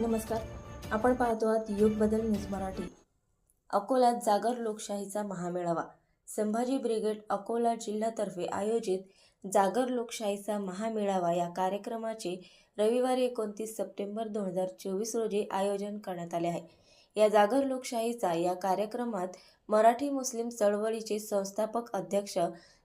नमस्कार. आपण पाहतो आहात युग बदल न्यूज मराठी. अकोल्यात जागर लोकशाहीचा महामेळावा. संभाजी ब्रिगेड अकोला जिल्ह्यातर्फे आयोजित जागर लोकशाहीचा महामेळावा या कार्यक्रमाचे रविवारी एकोणतीस सप्टेंबर दोन हजार चोवीस रोजी आयोजन करण्यात आले आहे. या जागर लोकशाहीचा या कार्यक्रमात मराठी मुस्लिम चळवळीचे संस्थापक अध्यक्ष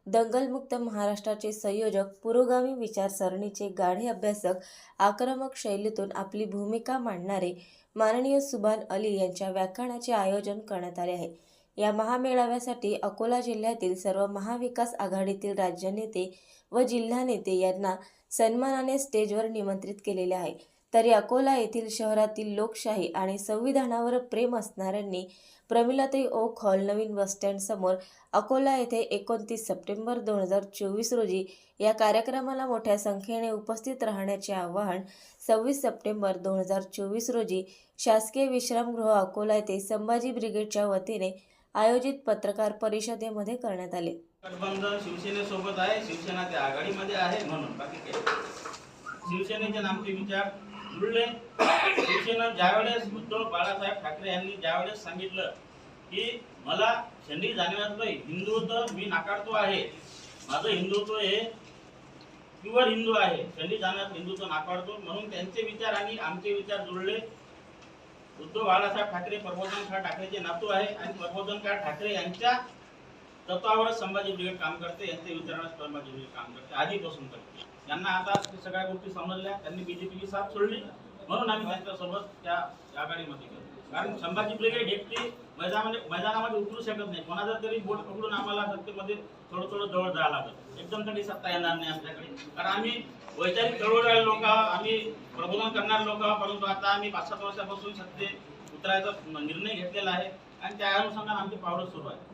दंगलमुक्त महाराष्ट्राचे संयोजक पुरोगामी विचारसरणीचे गाढे अभ्यासक आक्रमक शैलीतून आपली भूमिका मांडणारे माननीय सुभान अली यांच्या व्याख्यानाचे आयोजन करण्यात आले आहे. या महामेळाव्यासाठी अकोला जिल्ह्यातील सर्व महाविकास आघाडीतील राज्य नेते व जिल्हा नेते यांना सन्मानाने स्टेजवर निमंत्रित केलेले आहे. तरी अकोला येथील शहरातील लोकशाही आणि संविधानावर प्रेम असणाऱ्यांनी प्रमिलाताई ओक हॉल नवीन बसस्टँड समोर अकोला येथे एकोणतीस सप्टेंबर दोन हजार चोवीस रोजी या कार्यक्रमाला मोठ्या संख्येने उपस्थित राहण्याचे आवाहन सव्वीस सप्टेंबर दोन हजार चोवीस रोजी शासकीय विश्रामगृह अकोला येथे संभाजी ब्रिगेडच्या वतीने आयोजित पत्रकार परिषदेमध्ये करण्यात आले. गठबंधन शिवसेनेसोबत आहे. शिवसेना त्या आघाडीमध्ये आहे म्हणून बाकी काही शिवसेनेचे नामचे विचार जुळले शिवसेना ज्यावेळेस उद्धव बाळासाहेब ठाकरे यांनी ज्यावेळेस सांगितलं की मला शनी जाणीवातलं हिंदुत्व मी नाकारतो आहे. माझं हिंदुत्व हे प्युअर हिंदू आहे. शनी जाण्यात हिंदुत्व नाकारतो म्हणून त्यांचे विचार आणि आमचे विचार जुळले उद्धव बाळासाहेब ठाकरे प्रबोधन खा ठाकरेचे नातू आहे आणि प्रबोधन खा ठाकरे यांच्या तत्वावर संभाजी ब्रिगेड काम करते यांच्या विचारावर संभाजी ब्रिगेड काम करते आधीपासून करते. यांना आता सगळ्या गोष्टी समजल्या त्यांनी बीजेपीची साथ सोडली म्हणून आम्ही त्यांच्यासोबत त्या आघाडीमध्ये गेलो. कारण संभाजी ब्रिगेड एकटी मैदानामध्ये मैदानामध्ये उतरू शकत नाही. कोणाचा तरी बोट पकडून आम्हाला सत्तेमध्ये थोडं थोडं जवळ जायला लागत. एकदम कधी सत्ता येणार नाही आमच्याकडे. कारण आम्ही वैचारिक चळवळ लोक आम्ही प्रबोधन करणारे लोक परंतु आता आम्ही पाच सात वर्षापासून सत्ते उतरायचा निर्णय घेतलेला आहे. आणि त्या अनुषंगाने आमची पावलं सुरू आहे